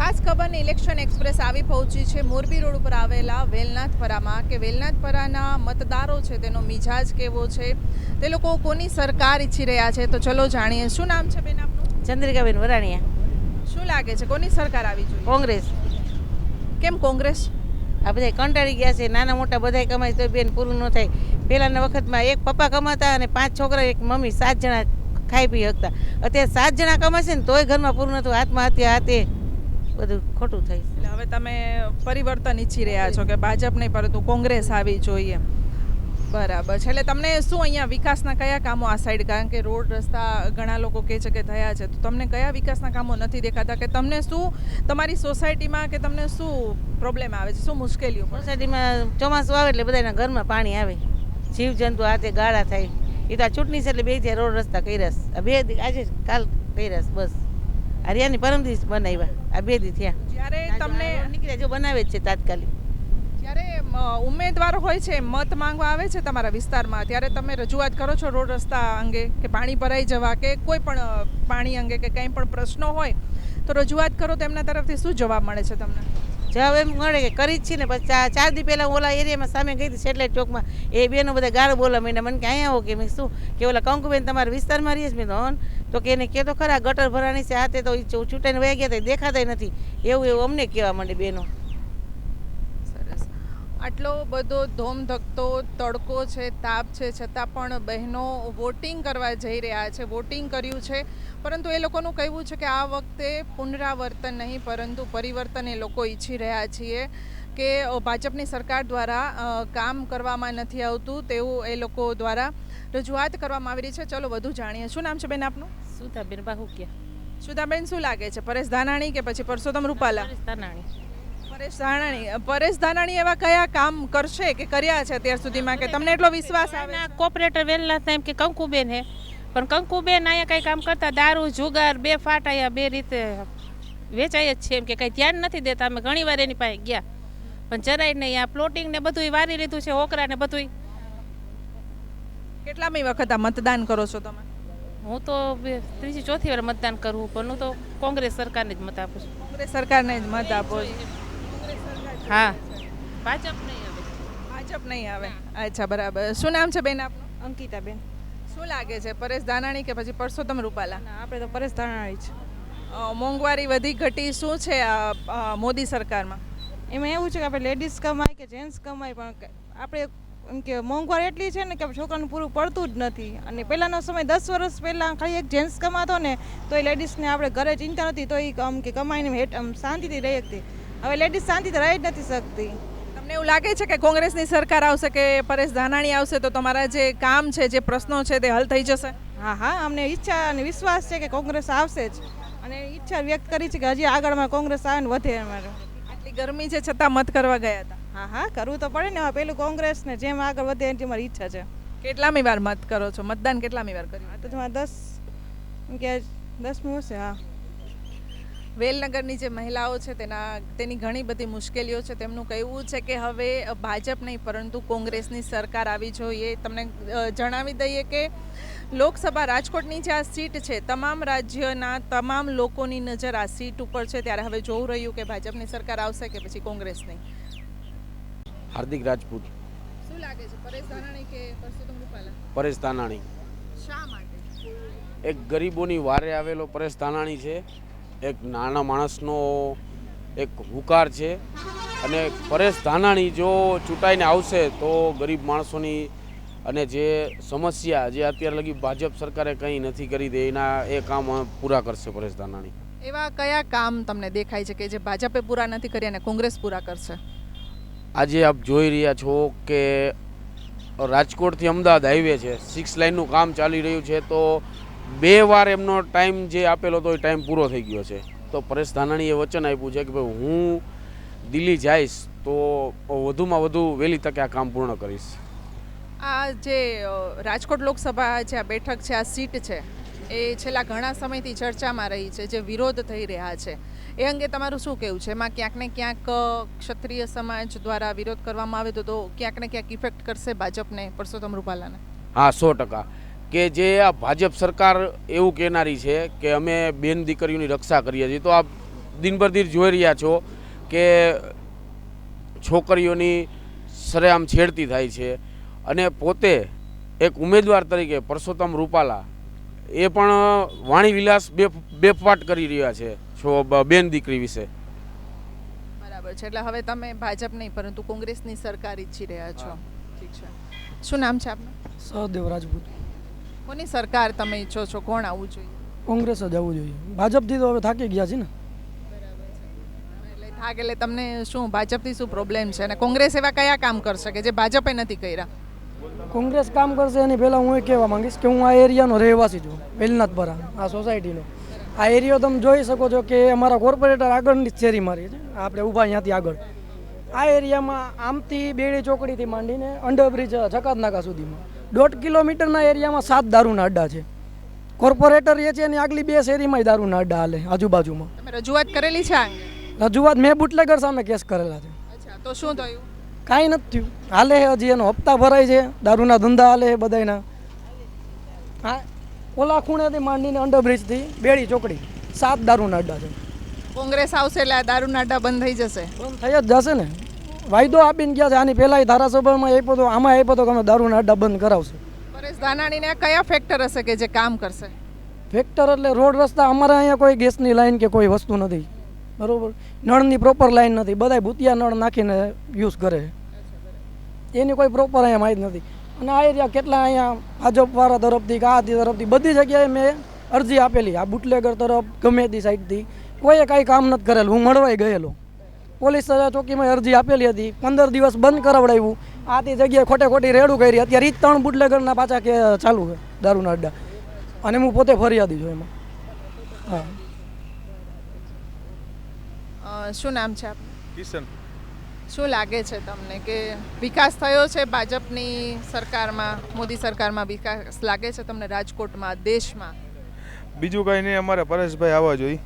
ખાસ ખબરને election express આવી પહોંચી છે. મોરબી રોડ ઉપર આવેલા વેલનાથપરામાં. કે વેલનાથપરાના મતદારો છે તેનો મિજાજ કેવો છે તે લોકો કોની સરકાર ઈચ્છી રહ્યા છે તો ચલો જાણીએ. શું નામ છે બેન આપનું? ચંદ્રિકાબેન વરાણીયા. શું લાગે છે કોની સરકાર આવી જોઈએ? કોંગ્રેસ. કેમ કોંગ્રેસ? આ બધા કંટાળી ગયા છે નાના મોટા બધા કમાય તો બેન પૂરું ન થાય. પહેલાંના વખતમાં એક પપ્પા કમાતા અને પાંચ છોકરા એક મમ્મી સાત જણા ખાઈ પી શકતા. અત્યારે સાત જણા કમાશે ને તોય ઘરમાં પૂરું નતું આત્મહત્યા હાથે બધું ખોટું થઈ એટલે હવે તમે પરિવર્તન ઈચ્છી રહ્યા છો કે ભાજપ નહીં પરંતુ કોંગ્રેસ આવી જોઈએ બરાબર છે. એટલે તમને શું અહીંયા વિકાસના કયા કામો આ સાઈડ કારણ કે રોડ રસ્તા ઘણા લોકો કહે છે કે થયા છે. તો તમને કયા વિકાસના કામો નથી દેખાતા કે તમને શું તમારી સોસાયટીમાં કે તમને શું પ્રોબ્લેમ આવે છે? શું મુશ્કેલીઓ સોસાયટીમાં ચોમાસું આવે એટલે બધાના ઘરમાં પાણી આવે. જીવજંતુ હાથે ગાળા થાય. એ તો આ ચૂંટણી છે એટલે બે થયા રોડ રસ્તા કરી રસ બે આજે કાલ રસ બસ. હરિયાની રિયાની પરમ દિવસ બનાવ્યા. આ બે દી થયા. જ્યારે તમને નીકળ્યા જો બનાવે છે તાત્કાલિક. જ્યારે ઉમેદવાર હોય છે મત માંગવા આવે છે તમારા વિસ્તારમાં ત્યારે તમે રજૂઆત કરો છો રોડ રસ્તા અંગે કે પાણી ભરાઈ જવા કે કોઈ પણ પાણી અંગે કે કંઈ પણ પ્રશ્નો હોય તો રજૂઆત કરો તો એમના તરફથી શું જવાબ મળે છે તમને? જવાબ એમ મળે કે કરી જ છે ને, પછી ચાર દી પહેલાં ઓલા એરિયામાં સામે ગઈ હતી, સેટેલાઇટ ચોકમાં, એ બેનો બધા ગાળો બોલા માંડ્યા. મને કે અહીંયા આવો કે, મેં શું? કે ઓલા કંકુબેન તમારા વિસ્તારમાં રહીએ મેં તો તો કે એને કે તો ખરા, ગટર ભરાણી છે હાથે તો છૂટાઈને વહી ગયા હતા દેખાતા નથી. એવું એવું અમને કહેવા માંડે બેનો. આટલો બધો ધોમધકતો તડકો છે તાપ છે છતાં પણ બહેનો વોટિંગ કરવા જઈ રહ્યા છે વોટિંગ કર્યું છે. પરંતુ એ લોકોનું કહેવું છે કે આ વખતે પુનરાવર્તન નહીં પરંતુ પરિવર્તન એ લોકો ઈચ્છી રહ્યા છીએ કે ભાજપની સરકાર દ્વારા કામ કરવામાં નથી આવતું તેવું એ લોકો દ્વારા રજૂઆત કરવામાં આવી રહી છે. ચલો વધુ જાણીએ. શું નામ છે બેન આપનું? સુધાબેન બાહુકિયા. સુધાબેન શું લાગે છે? પરેશ ધાનાણી કે પછી પરસોત્તમ રૂપાલા? તાનાણી પરેશ ધાનાણી પરેશ ધાનાણી એવા કયા કામ કરશે કે કર્યા છે અત્યાર સુધીમાં? કે તમને એટલો વિશ્વાસ આવે કોપરેટર વેલના ટાઈમ કે કંકુબેન હે. પણ કંકુબેન અહીંયા કઈ કામ કરતા દારૂ જુગાર બે ફાટાયા બે રીતે વેચાય જ છે એમ કે કઈ ધ્યાન નથી દેતા. અમે ઘણી વાર એની પાસે ગયા. પણ જરાય નહીં આ પ્લોટિંગ ને બધું વારી લીધું છે ઓકરા ને બધું કેટલામી વખત આ મતદાન કરો છો તમે? હું તો ત્રીજી ચોથી વાર મતદાન કરવું પણ હું તો કોંગ્રેસ સરકારને જ મત આપું છું. કોંગ્રેસ સરકારને જ મત આપો છો. હા. ભાજપ નહીં આવે. ભાજપ નહીં આવે. અચ્છા બરાબર. શું નામ છે બેન આપનું? અંકિતાબેન. શું લાગે છે? પરેશ ધાનાણી કે પછી પરસોત્તમ રૂપાલા? ના આપણે તો પરેશ ધાનાણી છે મોંઘવારી વધી ઘટી શું છે મોદી સરકારમાં? એમાં એવું છે કે આપણે લેડીઝ કમાય કે જેન્ટ્સ કમાય પણ આપણે એમ કે મોંઘવારી એટલી છે ને કે છોકરાને પૂરું પડતું જ નથી. અને પહેલાંનો સમય દસ વર્ષ પહેલાં ખાલી એક જેન્ટ્સ કમાતો ને તો એ લેડીઝને આપણે ઘરે ચિંતા નથી તો એ આમ કે કમાઈને હેઠ આમ શાંતિથી રહી શકતી. હવે લેડીઝ શાંતિથી રહી જ નથી શકતી. તમને એવું લાગે છે કે કોંગ્રેસની સરકાર આવશે કે પરેશ ધાનાણી આવશે તો તમારા જે કામ છે જે પ્રશ્નો છે તે હલ થઈ જશે? હા હા અમને ઈચ્છા અને વિશ્વાસ છે કે કોંગ્રેસ આવશે જ. અને ઈચ્છા વ્યક્ત કરી છે કે હજી આગળમાં કોંગ્રેસ આવે ને વધે અમારે. આટલી ગરમી છે છતાં મત કરવા ગયા હતા. હા હા કરવું તો પડે ને હવે પેલું કોંગ્રેસ ને જેમ આગળ વધે એની મારી ઈચ્છા છે. કેટલામી વાર મત કરો છો? મતદાન કેટલામી વાર કર્યું? તો દસ કે દસમું હશે હા. વેલનગરની જે મહિલાઓ છે તેના તેની ઘણી બધી મુશ્કેલીઓ છે. તેમનું કહેવું છે કે હવે ભાજપ નહીં પરંતુ કોંગ્રેસની સરકાર આવી જોઈએ. તમને જણાવી દઈએ કે લોકસભા રાજકોટની જે આ સીટ છે તમામ રાજ્યના તમામ લોકોની નજર આ સીટ ઉપર છે. ત્યારે હવે જોવું રહ્યું કે ભાજપની સરકાર આવશે કે પછી કોંગ્રેસની. હાર્દિક રાજપૂત. શું લાગે છે? પરેશ ધાનાણી કે પરસોત્તમ રૂપાલા? પરેશ ધાનાણી. શા માટે? એક ગરીબોની વારે આવેલો પરેશ ધાનાણી છે. એક નાના માણસનો એક હુકાર છે અને પરેશ ધાનાણી જો ચૂંટાઈને આવશે તો ગરીબ માણસોની અને જે સમસ્યા જે અત્યાર લગી ભાજપ સરકારે કંઈ નથી કરી દે એના એ કામ પૂરા કરશે પરેશ ધાનાણી. એવા કયા કામ તમને દેખાય છે કે જે ભાજપે પૂરા નથી કર્યા અને કોંગ્રેસ પૂરા કરશે? આજે આપ જોઈ રહ્યા છો કે રાજકોટથી અમદાવાદ હાઈવે છે. સિક્સ લાઇનનું કામ ચાલી રહ્યું છે તો બે વાર એમનો ટાઈમ જે આપેલો હતો એ ટાઈમ પૂરો થઈ ગયો છે. તો પરેશ ધાનાણીએ વચન આપ્યું છે કે ભાઈ હું દિલ્હી જઈશ તો વધુમાં વધુ વહેલી તકે આ કામ પૂર્ણ કરીશ. આ જે રાજકોટ લોકસભા જે આ બેઠક છે આ સીટ છે એ છેલ્લા ઘણા સમયથી ચર્ચામાં રહી છે જે વિરોધ થઈ રહ્યા છે. એ અંગે તમારું શું કહેવું છે? એમાં ક્યાંક ને ક્યાંક ક્ષત્રિય સમાજ દ્વારા વિરોધ કરવામાં આવે તો તો ક્યાંક ને ક્યાંક ઇફેક્ટ કરશે ભાજપને પરસોત્તમ રૂપાલાને? હા સો ટકા. કે જે આ ભાજપ સરકાર એવું કહેનારી છે કે અમે બેન દીકરીઓની રક્ષા કરીએ છીએ. તો આ દિનભરથી જોઈ રહ્યા છો કે છોકરીઓની સરેઆમ છેડતી થાય છે. અને પોતે એક ઉમેદવાર તરીકે પરસોત્તમ રૂપાલા એ પણ વાણી વિલાસ બે બેફાટ કરી રહ્યા છે છો બેન દીકરી વિશે. બરાબર છે. એટલે હવે તમે ભાજપ નહીં પરંતુ કોંગ્રેસની સરકાર ઈચ્છી રહ્યા છો. ઠીક છે. શું નામ છે આપનું? સહદેવ રાજપૂત. કોની સરકાર તમે ઈચ્છો છો? કોણ આવવું જોઈએ? કોંગ્રેસ જ આવવું જોઈએ. ભાજપથી તો હવે થાકી ગયા છે ને. એટલે થાક એટલે તમને શું ભાજપથી શું પ્રોબ્લેમ છે? અને કોંગ્રેસ એવા કયા કામ કરશે કે જે ભાજપે નથી કર્યા? કોંગ્રેસ કામ કરશે એની પહેલાં હું એ કહેવા માંગીશ કે હું આ એરિયાનો રહેવાસી છું વેલનાથપરા આ સોસાયટીનો આ એરિયો તમે જોઈ શકો છો કે અમારા કોર્પોરેટર આગળની શેરી મારી છે. આપણે ઊભા અહીંયાથી આગળ. આ એરિયામાં આમથી બેડી ચોકડીથી માંડીને અંડરબ્રિજ જકાતનાકા સુધીમાં. દોઢ કિલોમીટરના એરિયામાં સાત દારૂના અડ્ડા છે. કોર્પોરેટર એ છે એની આગલી બે શેરીમાં દારૂના અડ્ડા હાલે આજુબાજુમાં. તમે રજૂઆત કરેલી છે આ અંગે? રજૂઆત મેં બુટલેગર સામે કેસ કરેલા છે. અચ્છા તો શું થયું? કાંઈ નથી થયું. હાલે હજી એનો હપ્તા ભરાય છે દારૂના ધંધા હાલે છે બધાયના. હા ઓલા ખૂણેથી માંડીને અંડરબ્રિજથી બેડી ચોકડી સાત દારૂના અડ્ડા છે. કોંગ્રેસ આવશે એટલે આ દારૂના અડ્ડા બંધ થઈ જશે. બંધ થઈ જ જશે ને. વાયદો આપીને ગયા છે. આની પહેલાં ધારાસભામાં આપ્યો તો આમાં આપ્યો તો કે અમે દારૂના અડ્ડા બંધ કરાવશું. પરેશ ધાનાણીને કયા ફેક્ટર હશે કે જે કામ કરશે? ફેક્ટર એટલે રોડ રસ્તા અમારા અહીંયા કોઈ ગેસની લાઈન કે કોઈ વસ્તુ નથી. બરાબર? નળની પ્રોપર લાઈન નથી. બધાય ભૂતિયા નળ નાખીને યુઝ કરે એની કોઈ પ્રોપર અહીંયા માહિતી નથી. અને આ એરિયા કેટલા અહીંયા ભાજપવાળા તરફથી કે આ તરફથી બધી જગ્યાએ મેં અરજી આપેલી. આ બુટલેગર તરફ ગમે તે સાઈડથી કોઈએ કાંઈ કામ નથી કરેલું. હું મળવાઈ ગયેલો. પોલીસ ચોકીમાં અરજી આપેલી હતી. પંદર દિવસ બંધ કરાવડાવ્યું. આ તે જગ્યાએ ખોટે ખોટી રેડું કરી અત્યારે ઈ જ ત્રણ બુટલેગરના પાછા કે ચાલુ છે દારૂના અડ્ડા. અને હું પોતે ફરિયાદી છું એમાં. હા. શું નામ છે આપ કિશન. શું લાગે છે તમને કે વિકાસ થયો છે ભાજપની સરકારમાં મોદી સરકારમાં વિકાસ લાગે છે તમને રાજકોટમાં દેશમાં? બીજું કંઈ નહીં અમારે પરેશભાઈ આવવા જોઈએ.